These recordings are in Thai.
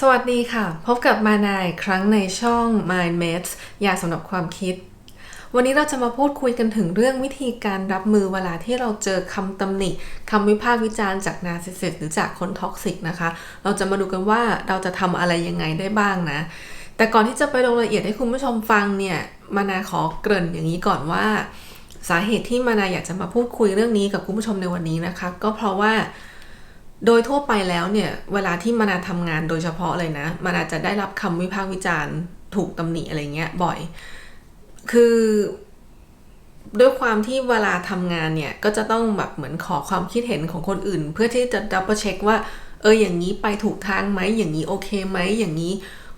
สวัสดีค่ะ พบกับมานายครั้งในช่อง Mind Mates ยาสำหรับความคิด วันนี้เราจะมาพูดคุยกันถึงเรื่องวิธีการรับมือเวลาที่เราเจอคำตำหนิคำวิพากษ์วิจารณ์จากนาซิสซิสหรือจากคนท็อกซิกนะคะ เราจะมาดูกันว่าเราจะทำอะไรยังไงได้บ้างนะ แต่ก่อนที่จะไปลงรายละเอียดให้คุณผู้ชมฟังเนี่ย มานาขอเกริ่นอย่างนี้ก่อนว่า สาเหตุที่มานาอยากจะมาพูดคุยเรื่องนี้กับคุณผู้ชมในวันนี้นะคะ ก็เพราะว่า โดยทั่วไปแล้วเนี่ยเวลาที่มานาทำงานโดยเฉพาะเลยนะมานาจะได้รับคำวิพากษ์วิจารณ์ถูกตำหนิอะไรเงี้ยบ่อย คือด้วยความที่เวลาทำงานเนี่ยก็จะต้องแบบเหมือนขอความคิดเห็นของคนอื่น เพื่อที่จะดับเบิลเช็คว่าเอออย่างนี้ไปถูกทางไหมอย่างนี้โอเคไหมอย่างนี้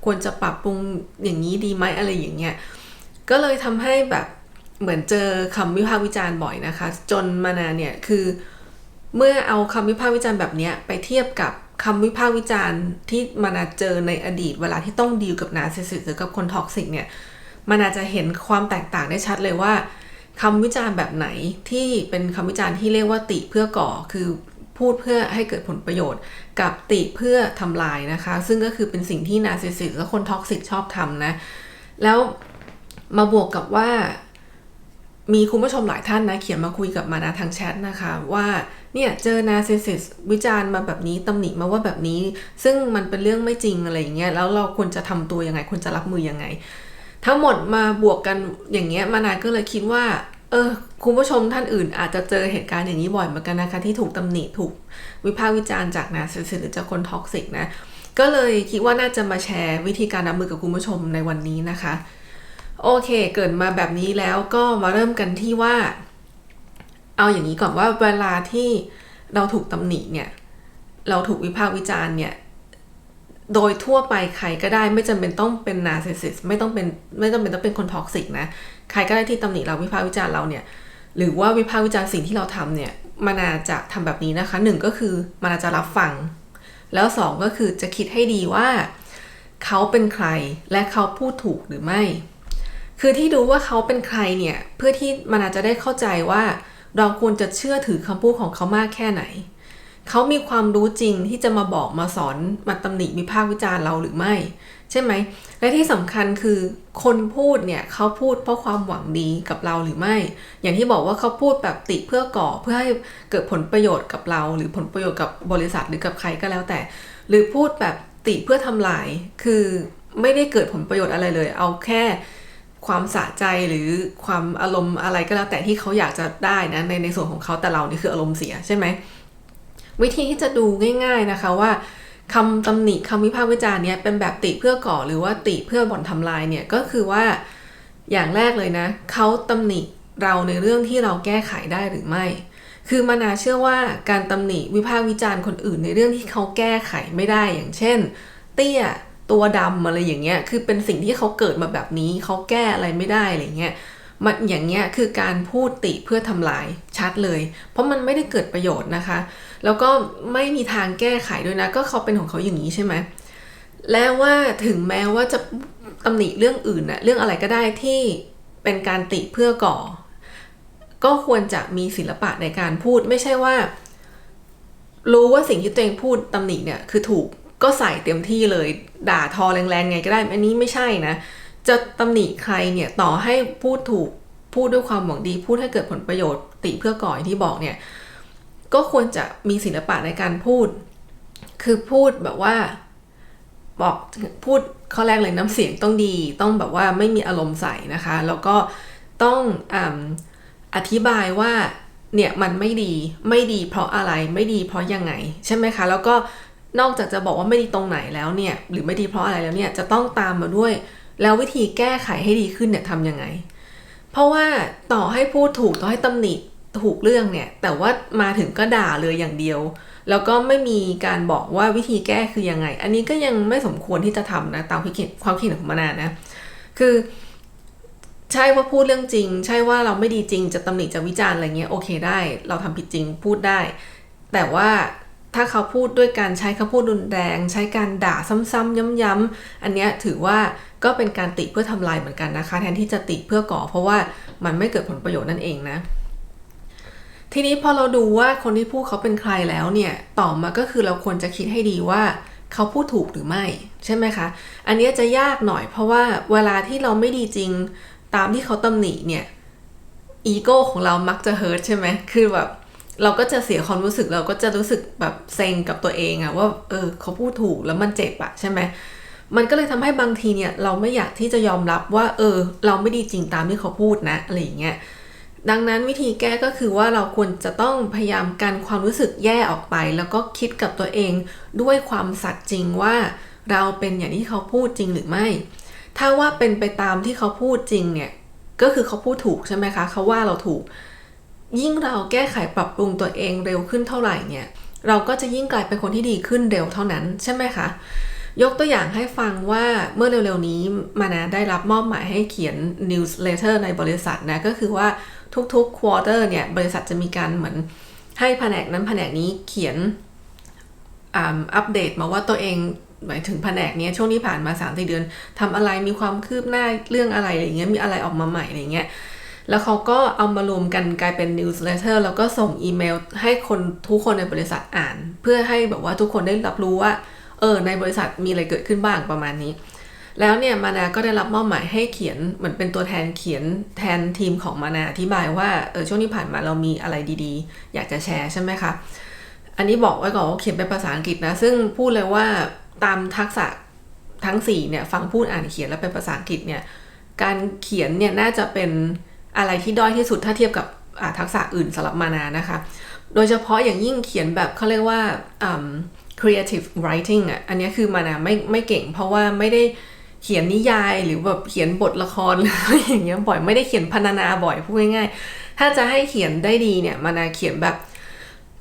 ควรจะปรับปรุงอย่างนี้ดีไหมอะไรอย่างเงี้ยก็เลยทำให้แบบเหมือนเจอคำวิพากษ์วิจารณ์บ่อยนะคะ จนมานาเนี่ยคือ เมื่อเอาคำวิพากษ์วิจารณ์แบบนี้ไปเทียบกับคำวิพากษ์วิจารณ์ที่มานาเจอในอดีตเวลาที่ต้องดีลกับนาซิสิหรือกับคนท็อกซิกเนี่ยมานาจะเห็นความแตกต่างได้ชัดเลยว่าคำวิจารณ์แบบไหนที่เป็นคำวิจารณ์ที่เรียกว่าติเพื่อก่อคือพูดเพื่อให้เกิดผลประโยชน์ กับติเพื่อทำลายนะคะ ซึ่งก็คือเป็นสิ่งที่นาซิสซิสและคนท็อกซิกชอบทำนะ แล้วมาบวกกับว่า มีคุณผู้ชมหลายท่านนะ เขียนมาคุยกับมานาทางแชทนะคะว่า เนี่ยเจอนาร์ซิสซิสวิจารณ์มาแบบนี้ตำหนิมาว่าแบบนี้ ซึ่งมันเป็นเรื่องไม่จริงอะไรอย่างเงี้ยแล้วเราควรจะทำตัวยังไงควรจะรับมือยังไง ทั้งหมดมาบวกกันอย่างเงี้ยมานาก็เลยคิดว่าเออคุณผู้ชมท่านอื่นอาจจะเจอเหตุการณ์อย่างนี้บ่อยเหมือนกันนะคะ ที่ถูกตำหนิถูกวิพากษ์วิจารณ์จากนาร์ซิสิสหรือจากคนท็อกซิกนะก็เลยคิดว่าน่าจะมาแชร์วิธีการรับมือกับคุณผู้ชมในวันนี้นะคะ โอเค เกิดมาแบบนี้แล้วก็มาเริ่มกันที่ว่า เอาอย่างนี้ก่อนว่าเวลาที่เราถูกตำหนิเนี่ยเราถูกวิพากษ์วิจารณ์เนี่ยโดยทั่วไปใครก็ได้ไม่จำเป็นต้องเป็นนาร์ซิสซิสไม่ต้องเป็นไม่จำเป็นต้องเป็นคนท็อกซิกนะใครก็ได้ที่ตำหนิเราวิพากษ์วิจารณ์เราเนี่ยหรือว่าวิพากษ์วิจารณ์สิ่งที่เราทำเนี่ยมานาจะทำแบบนี้นะคะหนึ่งก็คือมานาจะรับฟัง แล้วสองก็คือจะคิดให้ดีว่าเขาเป็นใครและเขาพูดถูกหรือไม่ คือที่ดูว่าเขาเป็นใครเนี่ยเพื่อที่มันอาจจะได้เข้าใจว่า เราควรจะเชื่อถือคำพูดของเขามากแค่ไหน เขามีความรู้จริงที่จะมาบอกมาสอนมาตำหนิวิพากษ์วิจารณ์เราหรือไม่ ใช่ไหม และที่สำคัญคือคนพูดเนี่ยเขาพูดเพราะความหวังดีกับเราหรือไม่ อย่างที่บอกว่าเขาพูดแบบติเพื่อก่อเพื่อให้เกิดผลประโยชน์กับเรา หรือผลประโยชน์กับบริษัทหรือกับใครก็แล้วแต่ หรือพูดแบบติเพื่อทำลายคือไม่ได้เกิดผลประโยชน์อะไรเลย เอาแค่ ความสะใจหรือความอารมณ์อะไรก็แล้วแต่ที่เขาอยากจะได้นะในในส่วนของเขาแต่เรานี่คืออารมณ์เสียใช่ไหมวิธีที่จะดูง่าย ๆนะคะว่าคำตำหนิคำวิพากษ์วิจารณ์เนี่ยเป็นแบบติเพื่อก่อหรือว่าติเพื่อบ่อนทำลายเนี่ยก็คือว่าอย่างแรกเลยนะเขาตำหนิเราในเรื่องที่เราแก้ไขได้หรือไม่ คือมานาเชื่อว่าการตำหนิวิพากษ์วิจารณ์คนอื่นในเรื่องที่เขาแก้ไขไม่ได้อย่างเช่น เตี้ย ตัวดำอะไรอย่างเงี้ย คือเป็นสิ่งที่เขาเกิดมาแบบนี้ เขาแก้อะไรไม่ได้อะไรเงี้ย มันอย่างเงี้ยคือการพูดติเพื่อทำลายชัดเลย เพราะมันไม่ได้เกิดประโยชน์นะคะ แล้วก็ไม่มีทางแก้ไขด้วยนะ ก็เขาเป็นของเขาอย่างนี้ใช่ไหม แล้วว่าถึงแม้ว่าจะตำหนิเรื่องอื่นนะเรื่องอะไรก็ได้ที่เป็นการติเพื่อก่อ ก็ควรจะมีศิลปะในการพูดไม่ใช่ว่า รู้ว่าสิ่งที่ตัวเองพูดตำหนิเนี่ยคือถูก ก็ใส่เต็มที่เลยด่าทอแรงๆไงก็ได้ อันนี้ไม่ใช่นะ จะตำหนิใครเนี่ยต่อให้พูดถูกพูดด้วยความหวังดี พูดให้เกิดผลประโยชน์ติเพื่อก่ออย่างที่บอกเนี่ย ก็ควรจะมีศิลปะในการพูด คือพูดแบบว่า บอกพูดข้อแรกเลยน้ำเสียงต้องดี ต้องแบบว่าไม่มีอารมณ์ใส่นะคะ แล้วก็ต้องออธิบายว่าเนี่ยมันไม่ดีไม่ดีเพราะอะไรไม่ดีเพราะยังไง ใช่ไหมคะ แล้วก็ นอกจากจะบอกว่าไม่ดีตรงไหนแล้วเนี่ย หรือไม่ดีเพราะอะไรแล้วเนี่ย จะต้องตามมาด้วย แล้ววิธีแก้ไขให้ดีขึ้นเนี่ยทำยังไง เพราะว่าต่อให้พูดถูกต่อให้ตำหนิถูกเรื่องเนี่ย แต่ว่ามาถึงก็ด่าเลยอย่างเดียว แล้วก็ไม่มีการบอกว่าวิธีแก้คือยังไง อันนี้ก็ยังไม่สมควรที่จะทำนะตามความคิดความคิดของมานานะ คือใช่ว่าพูดเรื่องจริง ใช่ว่าเราไม่ดีจริงจะตำหนิจะวิจารณ์อะไรเงี้ยโอเคได้ เราทำผิดจริงพูดได้ แต่ว่า ถ้าเขาพูดด้วยการใช้คำพูดรุนแรง ใช้การด่าซ้ำๆย้ำๆอันนี้ถือว่าก็เป็นการติเพื่อทำลายเหมือนกันนะคะ แทนที่จะติเพื่อก่อ เพราะว่ามันไม่เกิดผลประโยชน์นั่นเองนะทีนี้พอเราดูว่าคนที่พูดเขาเป็นใครแล้วเนี่ยต่อมาก็คือเราควรจะคิดให้ดีว่าเขาพูดถูกหรือไม่ ใช่ไหมคะ อันนี้จะยากหน่อยเพราะว่าเวลาที่เราไม่ดีจริงตามที่เขาตำหนิเนี่ยอีโก้ของเรามักจะเฮิร์ตใช่ไหมคือแบบ เราก็จะเสียความรู้สึกเราก็จะรู้สึกแบบเซ็งกับตัวเองอะว่าเออเขาพูดถูกแล้วมันเจ็บอะใช่ไหมมันก็เลยทำให้บางทีเนี่ยเราไม่อยากที่จะยอมรับว่า เออ เราไม่ดีจริงตามที่เขาพูดนะอะไรอย่างเงี้ยดังนั้นวิธีแก้ก็คือว่าเราควรจะต้องพยายามกันความรู้สึกแย่ออกไป แล้วก็คิดกับตัวเองด้วยความสัตย์จริงว่าเราเป็นอย่างที่เขาพูดจริงหรือไม่ ถ้าว่าเป็นไปตามที่เขาพูดจริงเนี่ยก็คือเขาพูดถูกใช่ไหมคะเขาว่าเราถูก ยิ่งเราแก้ไขปรับปรุงตัวเองเร็วขึ้นเท่าไหร่เนี่ย เราก็จะยิ่งกลายเป็นคนที่ดีขึ้นเร็วเท่านั้นใช่ไหมคะ ยกตัวอย่างให้ฟังว่าเมื่อเร็วๆนี้มานะได้รับมอบหมายให้เขียน newsletter ในบริษัทนะก็คือว่าทุกๆ quarter เนี่ยบริษัทจะมีการเหมือนให้แผนกนั้นแผนกนี้เขียนอัปเดตมาว่าตัวเองหมายถึงแผนกนี้ช่วงที่ผ่านมา3าเดือนทำอะไรมีความคืบหน้าเรื่องอะไรอะไรเงี้ยมีอะไรออกมาใหม่อะไรเงี้ย แล้วเขาก็เอามารวมกันกลายเป็น newsletter แล้วก็ส่งอีเมล ให้คนทุกคนในบริษัทอ่าน เพื่อให้แบบว่าทุกคนได้รับรู้ว่าเออในบริษัทมีอะไรเกิดขึ้นบ้างประมาณนี้ แล้วเนี่ยมานาก็ได้รับมอบหมายให้เขียนเหมือนเป็นตัวแทนเขียนแทนทีมของมานาอธิบายว่าเออช่วงที่ผ่านมาเรามีอะไรดีๆ อยากจะแชร์ใช่ไหมคะอันนี้บอกไว้ก่อนว่าเขียนเป็นภาษาอังกฤษนะ ซึ่งพูดเลยว่าตามทักษะทั้ง4เนี่ยฟังพูดอ่านเขียนแล้วเป็นภาษาอังกฤษเนี่ยการเขียนเนี่ยน่าจะเป็น อะไรที่ด้อยที่สุดถ้าเทียบกับทักษะอื่นสำหรับมานานะคะ โดยเฉพาะอย่างยิ่งเขียนแบบเขาเรียกว่า creative writing อะ อันนี้คือมานาไม่ไม่เก่ง เพราะว่าไม่ได้เขียนนิยายหรือแบบเขียนบทละครออะไรอย่างเงี้ยบ่อยไม่ได้เขียนพรรณนาบ่อยพูดง่ายๆ ถ้าจะให้เขียนได้ดีเนี่ยมานาเขียนแบบ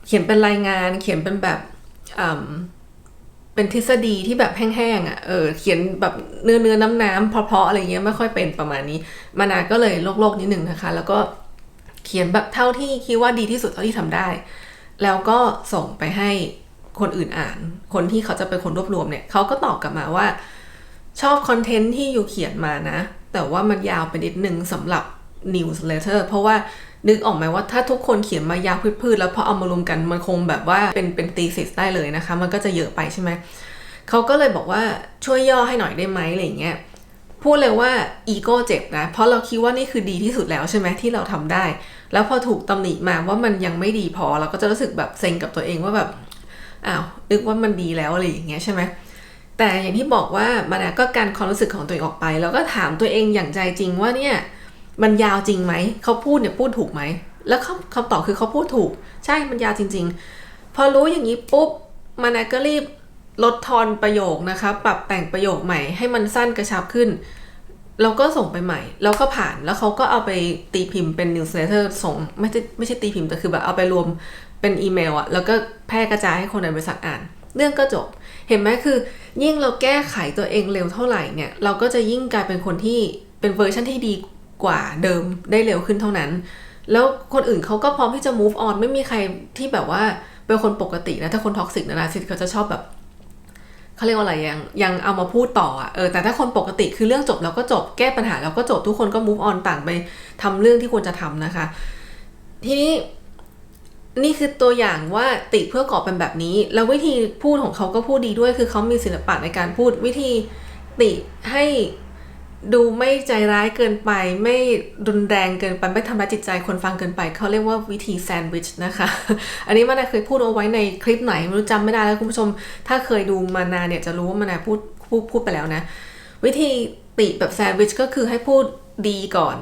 เขียนเป็นรายงานเขียนเป็นแบบ เป็นทฤษฎีที่แบบแห้งๆอะ เออ เขียนแบบเนื้อเนื้อน้ำน้ำเพาะๆอะไรเงี้ยไม่ค่อยเป็นประมาณนี้ มานาก็เลยโลกๆนิดหนึ่งนะคะ แล้วก็เขียนแบบเท่าที่คิดว่าดีที่สุดเท่าที่ทำได้ แล้วก็ส่งไปให้คนอื่นอ่าน คนที่เขาจะเป็นคนรวบรวมเนี่ยเขาก็ตอบกลับมาว่า ชอบคอนเทนต์ที่อยู่เขียนมานะ แต่ว่ามันยาวไปนิดนึงสำหรับ newsletter เพราะว่า นึกออกไหมว่าถ้าทุกคนเขียนมายาวพืชๆแล้วพอเอามารวมกันมันคงแบบว่าเป็นเป็นตีสิสได้เลยนะคะ มันก็จะเยอะไปใช่ไหมเขาก็เลยบอกว่าช่วยย่อให้หน่อยได้ไหมอะไรเงี้ยพูดเลยว่าอีโก้เจ็บนะเพราะเราคิดว่านี่คือดีที่สุดแล้วใช่ไหมที่เราทำได้ แล้วพอถูกตำหนิมาว่ามันยังไม่ดีพอเราก็จะรู้สึกแบบเซ็งกับตัวเองว่าแบบอ้าวนึกว่ามันดีแล้วอะไรอย่างเงี้ยใช่ไหมแต่อย่างที่บอกว่ามันก็การความรู้สึกของตัวเองออกไป แล้วก็ถามตัวเองอย่างใจจริงว่าเนี่ย มันยาวจริงไหม เขาพูดเนี่ยพูดถูกไหม แล้วคำคำตอบคือเขาพูดถูก ใช่ มันยาวจริง ๆ พอรู้อย่างนี้ปุ๊บมันก็รีบลดทอนประโยคนะคะ ปรับแต่งประโยคใหม่ให้มันสั้นกระชับขึ้น แล้วก็ส่งไปใหม่ แล้วก็ผ่าน แล้วเขาก็เอาไปตีพิมพ์เป็นนิวส์เลเตอร์ส่ง ไม่ใช่ไม่ใช่ตีพิมพ์แต่คือแบบเอาไปรวมเป็นอีเมลอะแล้วก็แพร่กระจายให้คนในบริษัทอ่าน เรื่องก็จบ เห็นไหมคือ ยิ่งเราแก้ไขตัวเองเร็วเท่าไหร่เนี่ย เราก็จะยิ่งกลายเป็นคนที่เป็นเวอร์ชันที่ดี กว่าเดิมได้เร็วขึ้นเท่านั้น แล้วคนอื่นเขาก็พร้อมที่จะ move on ไม่มีใครที่แบบว่าเป็นคนปกตินะ ถ้าคนท็อกซิกนะนะซิเขาจะชอบแบบเขาเรียกว่าอะไรยังยังเอามาพูดต่ออะเออแต่ถ้าคนปกติคือเรื่องจบแล้วก็จบแก้ปัญหาแล้วก็จบทุกคนก็ move on ต่างไปทำเรื่องที่ควรจะทำนะคะ ทีนี้นี่คือตัวอย่างว่าติเพื่อก่อเป็นแบบนี้ แล้ววิธีพูดของเขาก็พูดดีด้วย คือเขามีศิลปะในการพูดวิธีติให้ ดูไม่ใจร้ายเกินไป ไม่รุนแรงเกินไป ไม่ทำร้ายจิตใจคนฟังเกินไป เขาเรียกว่าวิธีแซนด์วิชนะคะ อันนี้มานาเคยพูดเอาไว้ในคลิปไหนไม่รู้จำไม่ได้แล้วคุณผู้ชม ถ้าเคยดูมานาเนี่ยจะรู้ว่ามานาพูดพูดพูดไปแล้วนะ วิธีติแบบแซนด์วิชก็คือให้พูดดีก่อน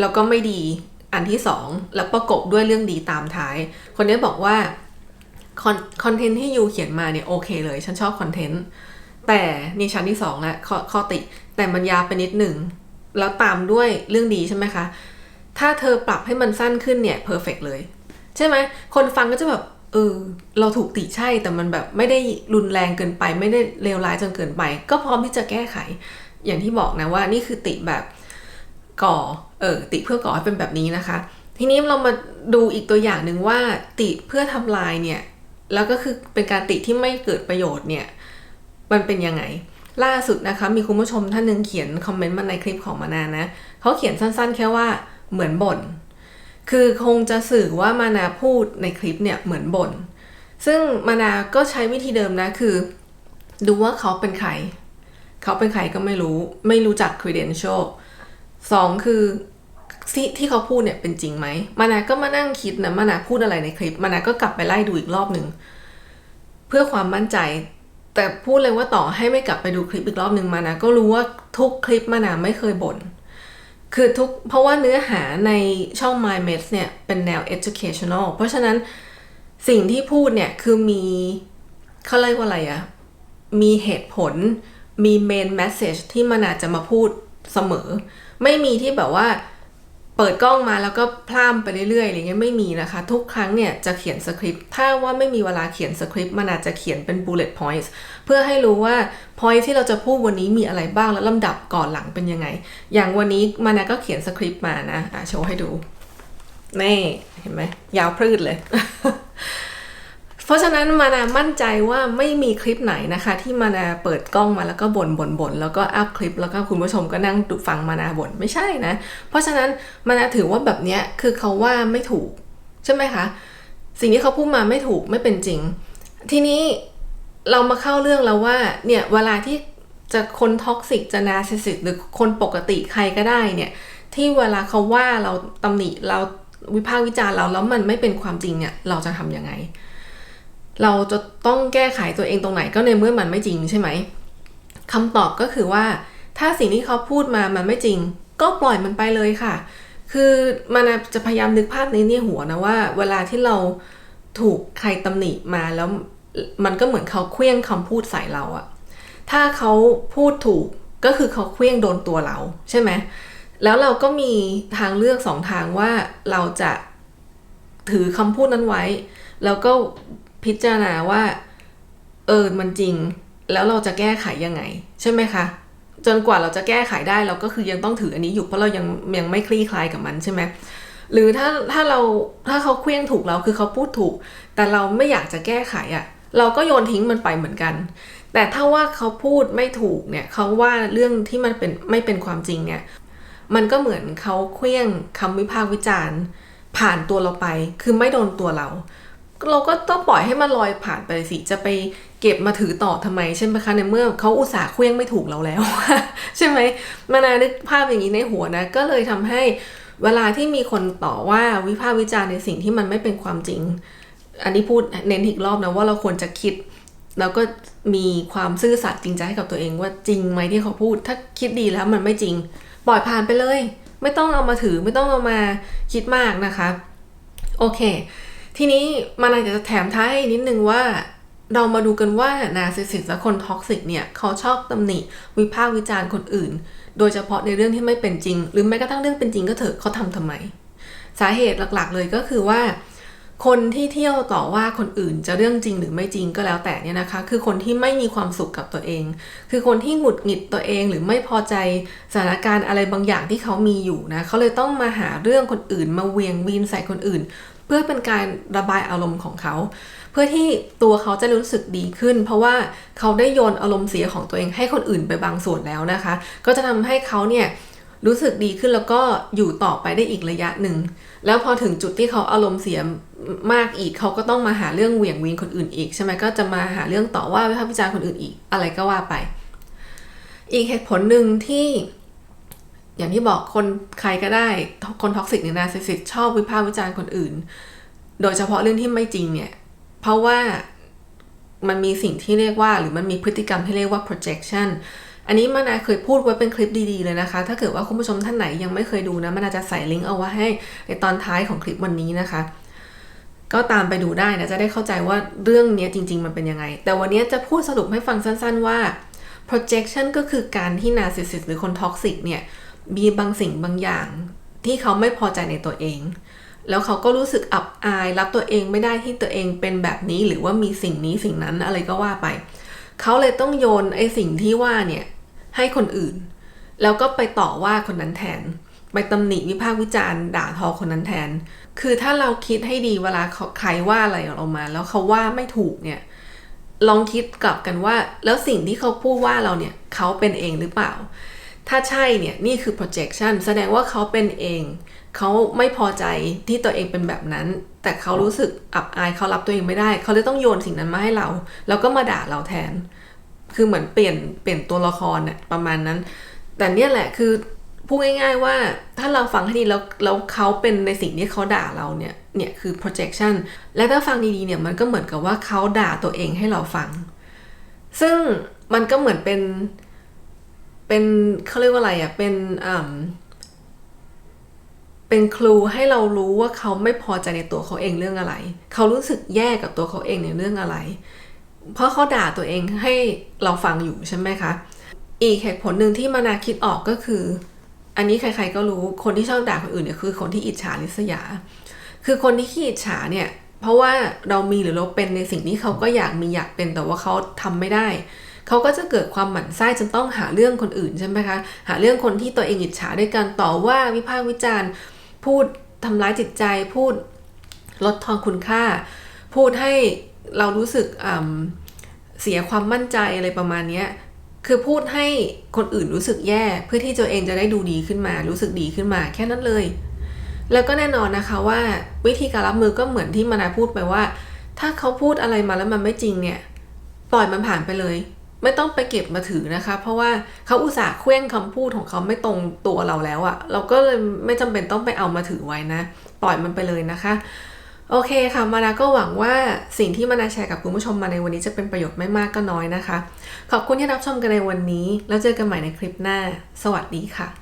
แล้วก็ไม่ดีอันที่สองแล้วประกบด้วยเรื่องดีตามท้าย คนนี้บอกว่าคอนเทนต์ที่ยูเขียนมาเนี่ยโอเคเลย ฉันชอบคอนเทนต์ แต่นี่ชั้นที่สองแล้วข้อติ แต่มันยาวไปนิดหนึ่ง แล้วตามด้วยเรื่องดีใช่ไหมคะ ถ้าเธอปรับให้มันสั้นขึ้นเนี่ยเพอร์เฟกเลย ใช่ไหม คนฟังก็จะแบบเออเราถูกติใช่แต่มันแบบไม่ได้รุนแรงเกินไป ไม่ได้เลวร้ายจนเกินไป ก็พร้อมที่จะแก้ไข อย่างที่บอกนะว่านี่คือติแบบก่อเออติเพื่อก่อให้เป็นแบบนี้นะคะ ทีนี้เรามาดูอีกตัวอย่างหนึ่งว่าติเพื่อทำลายเนี่ยแล้วก็คือเป็นการติที่ไม่เกิดประโยชน์เนี่ย มันเป็นยังไง ล่าสุดนะคะ มีคุณผู้ชมท่านหนึ่งเขียนคอมเมนต์มาในคลิปของมานานะเขาเขียนสั้นๆ แค่ว่าเหมือนบน่นคือคงจะสื่อว่ามานาพูดในคลิปเนี่ยเหมือนบน่นซึ่งมานาก็ใช้วิธีเดิมนะคือ ดูว่าเขาเป็นใคร เขาเป็นใครก็ไม่รู้ ไม่รู้จัก credential สองคือที่ที่เขาพูดเนี่ยเป็นจริงไหมมานาก็มานั่งคิดนะมานาพูดอะไรในคลิปมานาก็กลับไปไล่ดูอีกรอบหนึ่ง เพื่อความมั่นใจ แต่พูดเลยว่าต่อให้ไม่กลับไปดูคลิปอีกรอบหนึ่งมานาก็รู้ว่าทุกคลิปมานาไม่เคยบ่นคือทุกเพราะว่าเนื้อหาในช่อง My m e d s เนี่ย เป็นแนว educational เพราะฉะนั้นสิ่งที่พูดเนี่ย คือมีเขาเรียกว่าอะไรอะมีเหตุผลมี main message ที่มันอาจจะมาพูดเสมอ ไม่มีที่แบบว่า เปิดกล้องมาแล้วก็พล่ามไปเรื่อยๆอะไรเงี้ยไม่มีนะคะ ทุกครั้งเนี่ยจะเขียนสคริปต์ถ้าว่าไม่มีเวลาเขียนสคริปต์มันอาจจะเขียนเป็น bullet points เพื่อให้รู้ว่า point ที่เราจะพูดวันนี้มีอะไรบ้างแล้วลำดับก่อนหลังเป็นยังไง อย่างวันนี้มานาก็เขียนสคริปต์มานะอะโชว์ให้ดูนี่เห็นไหมยาวพืดเลย เพราะฉะนั้นมานามั่นใจว่าไม่มีคลิปไหนนะคะ ที่มานาเปิดกล้องมาแล้วก็บ่นบ่นบ่นแล้วก็อัพคลิป แล้วก็คุณผู้ชมก็นั่งฟังมานาบ่นไม่ใช่นะ เพราะฉะนั้นมานาถือว่าแบบเนี้ยคือเขาว่าไม่ถูกใช่ไหมคะสิ่งที่เขาพูดมาไม่ถูกไม่เป็นจริง ทีนี้เรามาเข้าเรื่องแล้วว่าเนี่ยเวลาที่จะคนท็อกซิกจะนาซิสิตหรือคนปกติใครก็ได้เนี่ยที่เวลาเขาว่าเราตำหนิเราวิพากษ์วิจารณ์เราแล้วมันไม่เป็นความจริงเนี่ยเราจะทำยังไง เราจะต้องแก้ไขตัวเองตรงไหนก็ในเมื่อมันไม่จริงใช่ไหมคำตอบก็คือว่า ถ้าสิ่งที่เขาพูดมามันไม่จริง ก็ปล่อยมันไปเลยค่ะ คือมันจะพยายามนึกภาพในนี่หัวนะว่า เวลาที่เราถูกใครตำหนิมาแล้วมันก็เหมือนเขาเคลี้ยงคำพูดใส่เราอะถ้าเขาพูดถูกก็คือเขาเคลี้ยงโดนตัวเราใช่ไหมแล้วเราก็มีทางเลือกสองทางว่าเราจะถือคำพูดนั้นไว้ แล้วก็ พิจารณาว่าเออมันจริงแล้วเราจะแก้ไขยังไง ใช่ไหมคะ จนกว่าเราจะแก้ไขได้เราก็คือยังต้องถืออันนี้อยู่เพราะเรายังยังไม่คลี่คลายกับมันใช่ไหมหรือถ้าถ้าเราถ้าเขาเคลี้ยงถูกเราคือเขาพูดถูก แต่เราไม่อยากจะแก้ไขอะ่ะ เราก็โยนทิ้งมันไปเหมือนกัน แต่ถ้าว่าเขาพูดไม่ถูกเนี่ยเขาว่าเรื่องที่มันเป็นไม่เป็นความจริงเนี่ยมันก็เหมือนเขาเคลี้ยงคำวิพากษ์วิจารณ์ ผ่านตัวเราไป คือไม่โดนตัวเรา เราก็ต้องปล่อยให้มันลอยผ่านไปสิจะไปเก็บมาถือต่อทำไมใช่ไหมคะในเมื่อเขาอุตส่าห์เคลี้ยงไม่ถูกเราแล้ว ใช่ไหมมานานึกภาพอย่างนี้ในหัวนะ ก็เลยทำให้เวลาที่มีคนต่อว่าวิพากษ์วิจารณ์ในสิ่งที่มันไม่เป็นความจริง อันนี้พูดเน้นอีกรอบนะว่าเราควรจะคิดแล้วก็มีความซื่อสัตย์จริงใจให้กับตัวเองว่าจริงไหมที่เขาพูด ถ้าคิดดีแล้วมันไม่จริง ปล่อยผ่านไปเลย ไม่ต้องเอามาถือไม่ต้องเอามาคิดมากนะคะ โอเค ทีนี้มันอาจจะแถมท้ายนิดนึงว่าเรามาดูกันว่านาซิสิสและคนท็อกซิกเนี่ย เขาชอบตำหนิวิพากษ์วิจารณ์คนอื่น โดยเฉพาะในเรื่องที่ไม่เป็นจริง หรือแม้กระทั่งเรื่องเป็นจริงก็เถอะเขาทำทำไม สาเหตุหลักๆเลยก็คือว่า คนที่เที่ยวต่อว่าคนอื่นจะเรื่องจริงหรือไม่จริงก็แล้วแต่เนี่ยนะคะ คือคนที่ไม่มีความสุขกับตัวเอง คือคนที่หงุดหงิดตัวเองหรือไม่พอใจสถานการณ์อะไรบางอย่างที่เขามีอยู่นะเขาเลยต้องมาหาเรื่องคนอื่น มาเวียงวีนใส่คนอื่น พื่อเป็นการระบายอารมณ์ของเขา เพื่อที่ตัวเขาจะรู้สึกดีขึ้น เพราะว่าเขาได้โยนอารมณ์เสียของตัวเองให้คนอื่นไปบางส่วนแล้วนะคะ ก็จะทำให้เขาเนี่ยรู้สึกดีขึ้นแล้วก็อยู่ต่อไปได้อีกระยะหนึ่ง แล้วพอถึงจุดที่เขาอารมณ์เสียมากอีกเขาก็ต้องมาหาเรื่องเหวี่ยงวีนคนอื่นอีกใช่ไหมก็จะมาหาเรื่องต่อว่าวิพากษ์วิจารณ์คนอื่นอีกอะไรก็ว่าไป อีกเหตุผลหนึ่งที่ อย่างที่บอกคนใครก็ได้ คนท็อกซิกหรือนาซิสซิสชอบวิพากษ์วิจารณ์คนอื่น โดยเฉพาะเรื่องที่ไม่จริงเนี่ย เพราะว่ามันมีสิ่งที่เรียกว่า หรือมันมีพฤติกรรมที่เรียกว่า projection อันนี้มานาเคยพูดไว้เป็นคลิปดีๆเลยนะคะ ถ้าเกิดว่าคุณผู้ชมท่านไหนยังไม่เคยดูนะมานาจะใส่ลิงก์เอาไว้ให้ในตอนท้ายของคลิปวันนี้นะคะ ก็ตามไปดูได้นะจะได้เข้าใจว่าเรื่องนี้จริง ๆ มันเป็นยังไง แต่วันนี้จะพูดสรุปให้ฟังสั้น ๆ ว่า projection ก็คือการที่ narcissist หรือคน toxic เนี่ย มีบางสิ่งบางอย่างที่เขาไม่พอใจในตัวเอง แล้วเขาก็รู้สึกอับอายรับตัวเองไม่ได้ที่ตัวเองเป็นแบบนี้หรือว่ามีสิ่งนี้สิ่งนั้นอะไรก็ว่าไป เขาเลยต้องโยนไอ้สิ่งที่ว่าเนี่ยให้คนอื่น แล้วก็ไปต่อว่าคนนั้นแทน ไปตำหนิวิพากษ์วิจารณ์ด่าทอคนนั้นแทน คือถ้าเราคิดให้ดีเวลาใครว่าอะไรออกมา แล้วเขาว่าไม่ถูกเนี่ยลองคิดกลับกันว่า แล้วสิ่งที่เขาพูดว่าเราเนี่ยเขาเป็นเองหรือเปล่า ถ้าใช่เนี่ยนี่คือ projection แสดงว่าเขาเป็นเอง เขาไม่พอใจที่ตัวเองเป็นแบบนั้น แต่เขารู้สึกอับอายเขารับตัวเองไม่ได้ เขาเลยต้องโยนสิ่งนั้นมาให้เรา แล้วก็มาด่าเราแทน คือเหมือนเปลี่ยนเปลี่ยนตัวละครเนี่ยประมาณนั้น แต่เนี่ยแหละคือพูดง่าย ๆว่าถ้าเราฟังให้ดีแล้วแล้วเขาเป็นในสิ่งที่เขาด่าเราเนี่ยเนี่ยคือ projection และถ้าฟังดีๆเนี่ยมันก็เหมือนกับว่าเขาด่าตัวเองให้เราฟัง ซึ่งมันก็เหมือนเป็น เป็นเขาเรียกว่าอะไรอะ่ะ เป็นอ่าเป็นครูให้เรารู้ว่าเขาไม่พอใจในตัวเขาเองเรื่องอะไร เขารู้สึกแย่กับตัวเขาเองในเรื่องอะไร เพราะเขาด่าตัวเองให้เราฟังอยู่ใช่ไหมคะ อีกเหตุผลหนึ่งที่มานาคิดออกก็คือ อันนี้ใครๆก็รู้ คนที่ชอบด่าคนอื่นเนี่ยคือคนที่อิจฉาริษยา คือคนที่ขี้อิจฉาเนี่ย เพราะว่าเรามีหรือเราเป็นในสิ่งที่เขาก็อยากมีอยากเป็นแต่ว่าเขาทำไม่ได้เขาก็จะเกิดความหมั่นไส้จนต้องหาเรื่องคนอื่นใช่ไหมคะ หาเรื่องคนที่ตัวเองอิจฉาด้วยการต่อว่าวิพากษ์วิจารณ์ พูดทำร้ายจิตใจ พูดลดทอนคุณค่า พูดให้เรารู้สึกเสียความมั่นใจอะไรประมาณนี้คือพูดให้คนอื่นรู้สึกแย่ เพื่อที่ตัวเองจะได้ดูดีขึ้นมา รู้สึกดีขึ้นมาแค่นั้นเลย แล้วก็แน่นอนนะคะว่าวิธีการรับมือก็เหมือนที่มานาพูดไปว่า ถ้าเขาพูดอะไรมาแล้วมันไม่จริงเนี่ย ปล่อยมันผ่านไปเลย ไม่ต้องไปเก็บมาถือนะคะ เพราะว่าเขาอุตส่าห์เคว้งคำพูดของเขาไม่ตรงตัวเราแล้วอะเราก็เลยไม่จำเป็นต้องไปเอามาถือไว้นะ ปล่อยมันไปเลยนะคะ โอเคค่ะ มานาก็หวังว่าสิ่งที่มานาแชร์กับคุณผู้ชมมาในวันนี้จะเป็นประโยชน์ไม่มากก็น้อยนะคะ ขอบคุณที่รับชมกันในวันนี้ แล้วเจอกันใหม่ในคลิปหน้า สวัสดีค่ะ